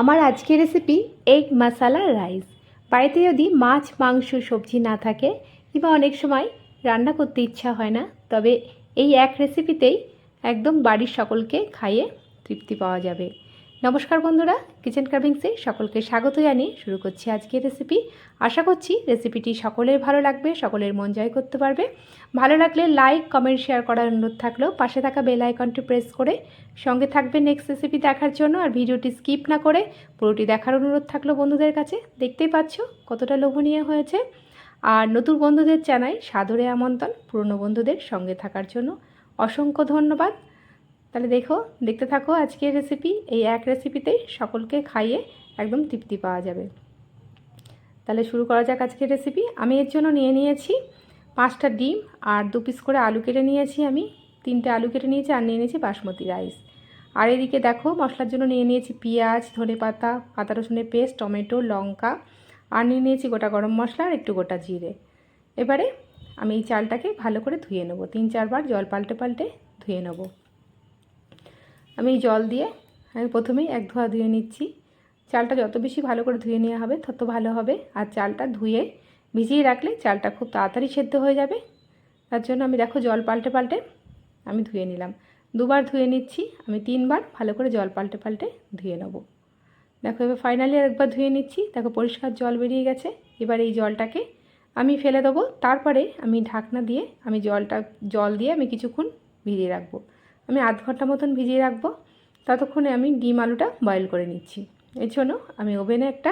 আমার আজকের recipe egg masala rice বাড়িতে যদি মাছ, মাংস, সবজি না থাকে কিংবা অনেক সময় রান্না করতে ইচ্ছা হয় না, তবে এই এক রেসিপিতেই একদম বাড়ির সকলকে খাইয়ে তৃপ্তি পাওয়া যাবে। নমস্কার বন্ধুরা কিচেন কার্ভিংসে সকলকে স্বাগত জানিয়ে শুরু করছি আজকের রেসিপি আশা করছি রেসিপিটি সকলের ভালো লাগবে, সকলের মন জয় করতে পারবে। ভালো লাগলে লাইক কমেন্ট শেয়ার করার অনুরোধ থাকলেও পাশে থাকা বেল আইকনটি প্রেস করে সঙ্গে থাকবে নেক্সট রেসিপি দেখার জন্য। আর ভিডিওটি স্কিপ না করে পুরোটি দেখার অনুরোধ থাকল বন্ধুদের কাছে। দেখতেই পাচ্ছ কতটা লোভনীয় হয়েছে। আর নতুন বন্ধুদের জানাই সাদরে আমন্ত্রণ পুরনো বন্ধুদের সঙ্গে থাকার জন্য অসংখ্য ধন্যবাদ। তাহলে দেখো, দেখতে থাকো আজকের রেসিপি এই এক রেসিপিতেই সকলকে খাইয়ে একদম তৃপ্তি পাওয়া যাবে। তাহলে শুরু করা যাক আজকের রেসিপি আমি এর জন্য নিয়ে নিয়েছি পাঁচটা ডিম আর দু পিস করে আলু কেটে নিয়েছি আমি। তিনটে আলু কেটে নিয়েছি আর নিয়ে নিয়েছি বাসমতি রাইস আর এদিকে দেখো, মশলার জন্য নিয়ে নিয়েছি পেঁয়াজ ধনে পাতা আদা রসুনের পেস্ট টমেটো, লঙ্কা আর নিয়ে নিয়েছি গোটা গরম মশলা আর একটু গোটা জিরে। এবারে আমি এই চালটাকে ভালো করে ধুয়ে নেব। তিন চারবার জল পাল্টে পাল্টে ধুয়ে নেব। আমি জল দিয়ে আমি প্রথমেই এক ধোয়া ধুয়ে নিচ্ছি। চালটা যত বেশি ভালো করে ধুয়ে নেওয়া হবে, তত ভালো হবে। আর চালটা ধুয়ে ভিজিয়ে রাখলে চালটা খুব তাড়াতাড়ি সেদ্ধ হয়ে যাবে। তার জন্য আমি দেখো জল পাল্টে পাল্টে আমি ধুয়ে নিলাম। দুবার ধুয়ে নিচ্ছি, আমি তিনবার ভালো করে জল পাল্টে পাল্টে ধুয়ে নেব। দেখো এবার ফাইনালি একবার ধুয়ে নিচ্ছি। দেখো পরিষ্কার জল বেরিয়ে গেছে। এবার এই জলটাকে আমি ফেলে দেবো। তারপরে আমি ঢাকনা দিয়ে আমি জলটা, জল দিয়ে আমি কিছুক্ষণ ভিজিয়ে রাখব। আমি আধ ঘণ্টা মতন ভিজিয়ে রাখব। ততক্ষণে আমি ডিম আলুটা বয়েল করে নিচ্ছি। এর জন্য আমি ওভেনে একটা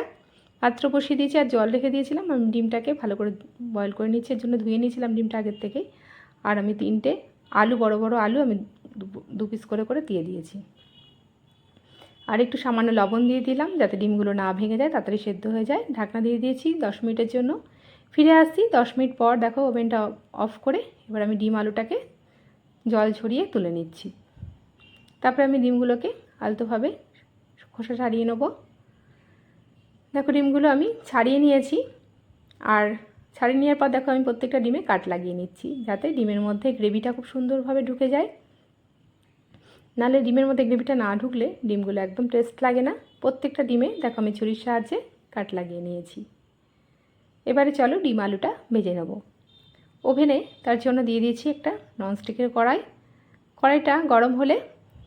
পাত্র বসিয়ে দিয়েছি আর জল রেখে দিয়েছিলাম। আমি ডিমটাকে ভালো করে বয়েল করে নিচ্ছি। এর জন্য ধুয়ে নিয়েছিলাম ডিমটা আগের থেকেই। আর আমি তিনটে আলু, বড় বড় আলু আমি দু পিস করে করে দিয়ে দিয়েছি। আর একটু সামান্য লবণ দিয়ে দিলাম যাতে ডিমগুলো না ভেঙে যায়, তাড়াতাড়ি সেদ্ধ হয়ে যায়। ঢাকনা দিয়ে দিয়েছি দশ মিনিটের জন্য। ফিরে আসছি দশ মিনিট পর দেখো ওভেনটা অফ করে এবার আমি ডিম আলুটাকে জল ছড়িয়ে তুলে নিচ্ছি। তারপরে আমি ডিমগুলোকে আলতোভাবে খোসা ছাড়িয়ে নেব। দেখো, ডিমগুলো আমি ছাড়িয়ে নিয়েছি। আর ছাড়িয়ে নেওয়ার পর দেখো, আমি প্রত্যেকটা ডিমে কাট লাগিয়ে নিচ্ছি, যাতে ডিমের মধ্যে গ্রেভিটা খুব সুন্দরভাবে ঢুকে যায়। নাহলে ডিমের মধ্যে গ্রেভিটা না ঢুকলে ডিমগুলো একদম টেস্ট লাগে না। প্রত্যেকটা ডিমে দেখো, আমি ছুরির সাহায্যে কাট লাগিয়ে নিয়েছি। এবারে চলো ডিম আলুটা ভেজে নেব। ওভেনে তার জন্য দিয়ে দিয়েছি একটা ননস্টিকের কড়াই। কড়াইটা গরম হলে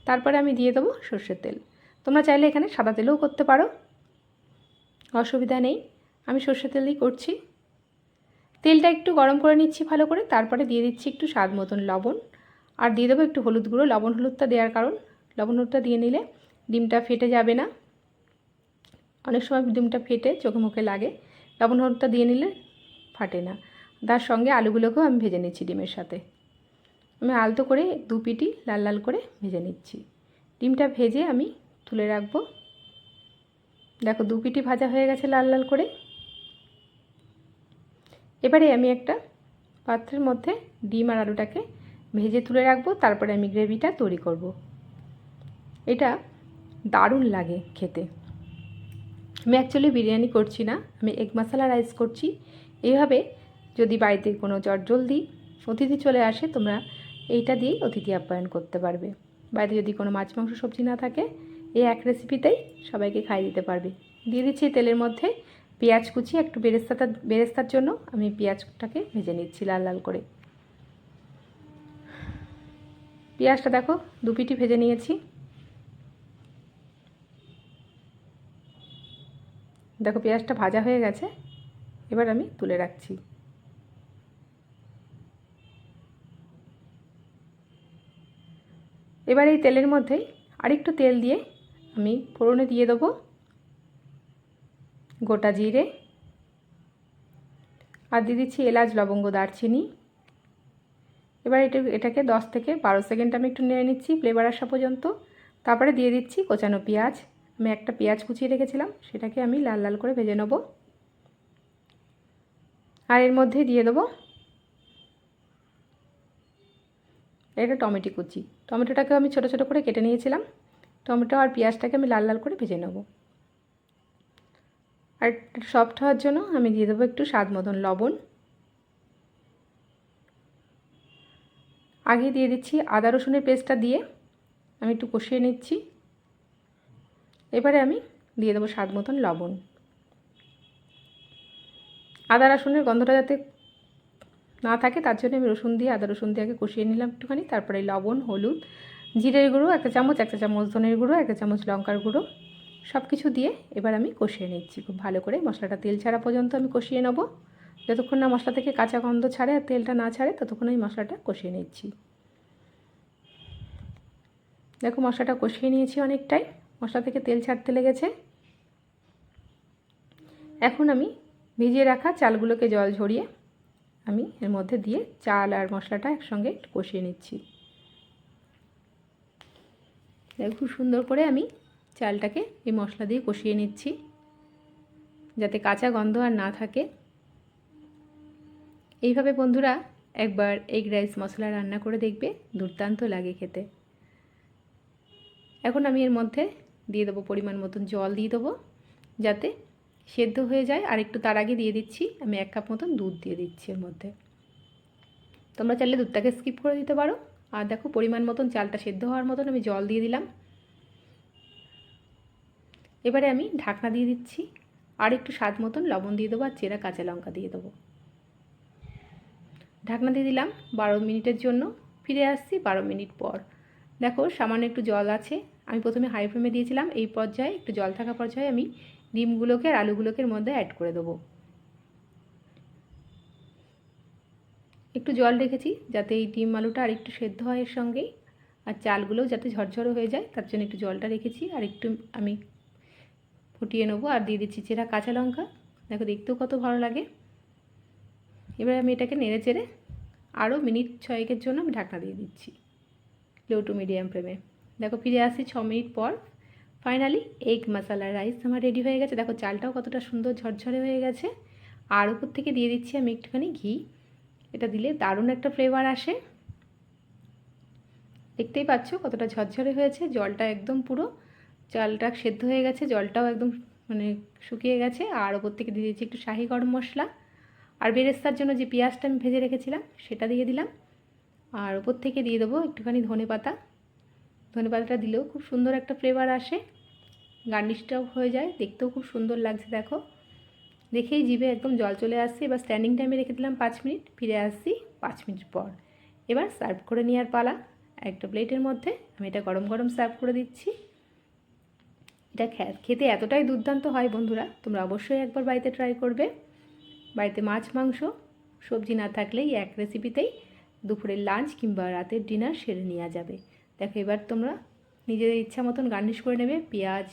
তারপরে আমি দিয়ে দেবো সর্ষের তেল। তোমরা চাইলে এখানে সাদা তেলেও করতে পারো। অসুবিধা নেই, আমি সর্ষের তেলই করছি। তেলটা একটু গরম করে নিচ্ছি ভালো করে, তারপরে দিয়ে দিচ্ছি একটু স্বাদ মতন লবণ। আর দিয়ে দেবো একটু হলুদ গুঁড়ো, লবণ হলুদটা দেওয়ার কারণ। লবণ হলুদটা দিয়ে নিলে ডিমটা ফেটে যাবে না। অনেক সময় ডিমটা ফেটে চোখে মুখে লাগে। লবণ হলুদটা দিয়ে নিলে ফাটে না। তার সঙ্গে আলুগুলোকেও আমি ভেজে নিচ্ছি ডিমের সাথে। আমি আলতো করে দু পিটি লাল লাল করে ভেজে নিচ্ছি। ডিমটা ভেজে আমি তুলে রাখব। দেখো, দু পিটি ভাজা হয়ে গেছে লাল লাল করে। এবারে আমি একটা পাত্রের মধ্যে ডিম আর আলুটাকে ভেজে তুলে রাখব, তারপরে আমি গ্রেভিটা তৈরি করব। এটা দারুণ লাগে খেতে। আমি অ্যাকচুয়ালি বিরিয়ানি করছি না, আমি এগ মশলা রাইস করছি। এইভাবে যদি বাড়িতে কোনো জ্বর জলদি অতিথি চলে আসে, তোমরা এইটা দিয়েই অতিথি আপ্যায়ন করতে পারবে। বাড়িতে যদি কোনো মাছ, মাংস, সবজি না থাকে, এই এক রেসিপিতেই সবাইকে খাইয়ে দিতে পারবে। দিয়ে দিচ্ছি তেলের মধ্যে পেঁয়াজ কুচি, একটু বেরেস্তাটা, বেরেস্তার জন্য আমি পেঁয়াজটাকে ভেজে নিচ্ছি লাল লাল করে। পেঁয়াজটা দেখো, দু পিটি ভেজে নিয়েছি। দেখো পেঁয়াজটা ভাজা হয়ে গেছে, এবার আমি তুলে রাখছি। এবার এই তেলের মধ্যেই আরেকটু তেল দিয়ে আমি ফোড়নে দিয়ে দেবো গোটা জিরে। আর দিয়ে দিচ্ছি এলাচ, লবঙ্গ, দারচিনি। এবার এটা, এটাকে দশ থেকে বারো সেকেন্ড আমি একটু নেড়ে নিচ্ছি ফ্লেভার আসা পর্যন্ত। তারপরে দিয়ে দিচ্ছি কোচানো পেঁয়াজ। আমি একটা পেঁয়াজ কুচিয়ে রেখেছিলাম, সেটাকে আমি লাল লাল করে ভেজে নেব। আর এর মধ্যে দিয়ে দেবো এটা টমেটো কুচি। টমেটোটাকেও আমি ছোটো ছোটো করে কেটে নিয়েছিলাম। টমেটো আর পেঁয়াজটাকে আমি লাল লাল করে ভেজে নেব। আর সফট হওয়ার জন্য আমি দিয়ে দেবো একটু স্বাদ মতন লবণ। আগে দিয়ে দিচ্ছি আদা রসুনের পেস্টটা দিয়ে আমি একটু কষিয়ে নিচ্ছি। এবারে আমি দিয়ে দেবো স্বাদ মতন লবণ। আদা রসুনের গন্ধটা যাতে না থাকে, তার জন্য আমি রসুন দিয়ে, আদা রসুন দিয়ে আগে কষিয়ে নিলাম একটুখানি, তারপরে লবণ, হলুদ, জিরের গুঁড়ো একটা চামচ একটা চামচ ধনের গুঁড়ো একটা চামচ লঙ্কার গুঁড়ো সব কিছু দিয়ে এবার আমি কষিয়ে নিচ্ছি। খুব ভালো করে মশলাটা তেল ছাড়া পর্যন্ত আমি কষিয়ে নেব। যতক্ষণ না মশলা থেকে কাঁচা গন্ধ ছাড়ে আর তেলটা না ছাড়ে, ততক্ষণ আমি মশলাটা কষিয়ে নিচ্ছি। দেখো মশলাটা কষিয়ে নিয়েছি অনেকটাই, মশলা থেকে তেল ছাড়তে লেগেছে। এখন আমি ভিজিয়ে রাখা চালগুলোকে জল ঝরিয়ে আমি এর মধ্যে দিয়ে চাল আর মশলাটা একসঙ্গে কষিয়ে নিচ্ছি। খুব সুন্দর করে আমি চালটাকে এই মশলা দিয়ে কষিয়ে নিচ্ছি, যাতে কাঁচা গন্ধ আর না থাকে। এইভাবে বন্ধুরা একবার এগ রাইস মশলা রান্না করে দেখবে, দুর্দান্ত লাগে খেতে। এখন আমি এর মধ্যে দিয়ে দেবো পরিমাণ মতন জল দিয়ে দেবো, যাতে সেদ্ধ হয়ে যায়। আর একটু তার আগে দিয়ে দিচ্ছি। আমি এক কাপ মতন দুধ দিয়ে দিচ্ছি এর মধ্যে। তোমরা চাইলে দুধটাকে স্কিপ করে দিতে পারো। আর দেখো পরিমাণ মতন চালটা সেদ্ধ হওয়ার মতন আমি জল দিয়ে দিলাম। এবারে আমি ঢাকনা দিয়ে দিচ্ছি। আর একটু স্বাদ মতন লবণ দিয়ে দেবো আর চেরা কাঁচা লঙ্কা দিয়ে দেবো। ঢাকনা দিয়ে দিলাম বারো মিনিটের জন্য। ফিরে আসছি বারো মিনিট পর। দেখো সামান্য একটু জল আছে। আমি প্রথমে হাই ফ্লেমে দিয়েছিলাম। এই পর্যায়ে একটু জল থাকা পর্যায়ে আমি ডিমগুলোকে আর আলুগুলোকে মধ্যে অ্যাড করে দেবো। একটু জল রেখেছি যাতে এই ডিম আলুটা আর একটু সেদ্ধ হয় এর সঙ্গেই। আর চালগুলোও যাতে ঝরঝরো হয়ে যায়, তার জন্য একটু জলটা রেখেছি। আর একটু আমি ফুটিয়ে নেব আর দিয়ে দিচ্ছি চেরা কাঁচা লঙ্কা। দেখো দেখতেও কত ভালো লাগে। এবার আমি এটাকে নেড়ে চেড়ে আরও মিনিট ছয়েকের জন্য আমি ঢাকনা দিয়ে দিচ্ছি। লো টু মিডিয়াম ফ্লেমে। দেখো ফিরে আসি ছ মিনিট পর। ফাইনালি এগ মশলা রাইস আমার রেডি হয়ে গেছে। দেখো, চালটাও কতটা সুন্দর ঝরঝরে হয়ে গেছে। আর উপর থেকে দিয়ে দিচ্ছি আমি একটুখানি ঘি। এটা দিলে দারুণ একটা ফ্লেভার আসে। দেখতেই পাচ্ছ কতটা ঝরঝরে হয়েছে। জলটা একদম পুরো চালটা সেদ্ধ হয়ে গেছে। জলটাও একদম মানে শুকিয়ে গেছে। আর ওপর থেকে দিয়ে দিচ্ছি একটু শাহি গরম মশলা। আর বেরেস্তার জন্য যে পেঁয়াজটা আমি ভেজে রেখেছিলাম, সেটা দিয়ে দিলাম। আর ওপর থেকে দিয়ে দেবো একটুখানি ধনে পাতা ধনে পাতাটা দিলেও খুব সুন্দর একটা ফ্লেভার আসে। গার্নিশটাও হয়ে যায়, দেখতেও খুব সুন্দর লাগছে, দেখো। দেখেই জিভে একদম জল চলে আসছে। এবার স্ট্যান্ডিং টাইমে রেখে দিলাম পাঁচ মিনিট, ফিরে আসছি পাঁচ মিনিট পর। এবার সার্ভ করে নেওয়ার পালা। একটা প্লেটের মধ্যে আমি এটা গরম গরম সার্ভ করে দিচ্ছি। এটা খেতে এতটাই দুর্দান্ত হয় বন্ধুরা, তোমরা অবশ্যই একবার বাড়িতে ট্রাই করবে। বাড়িতে মাছ, মাংস, সবজি না থাকলেই এক রেসিপিতেই দুপুরের লাঞ্চ কিংবা রাতের ডিনার সেরে নেওয়া যাবে। দেখো এবার তোমরা নিজেদের ইচ্ছা মতন গার্নিশ করে নেবে, পেঁয়াজ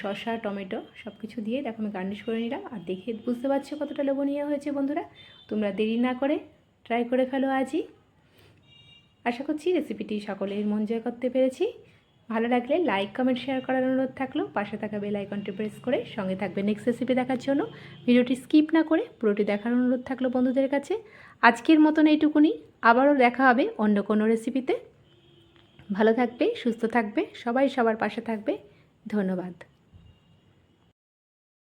শসা, টমেটো সব কিছু দিয়ে দেখো আমি গার্নিশ করে নিলাম। আর দেখে বুঝতে পারছ কতটা লোভনীয় হয়েছে বন্ধুরা? তোমরা দেরি না করে ট্রাই করে ফেলো আজই। আশা করছি রেসিপিটি সকলের মন জয় করতে পেরেছি। ভালো লাগলে লাইক কমেন্ট শেয়ার করার অনুরোধ থাকল। পাশে থাকা বেল আইকনটি প্রেস করে সঙ্গে থাকবে নেক্সট রেসিপি দেখার জন্য। ভিডিওটি স্কিপ না করে পুরোটি দেখার অনুরোধ থাকল বন্ধুদের কাছে। আজকের মতন এইটুকুনি। আবারও দেখা হবে অন্য কোনো রেসিপিতে ভালো থাকবে সুস্থ থাকবে সবাই সবার পাশে থাকবে। ধন্যবাদ।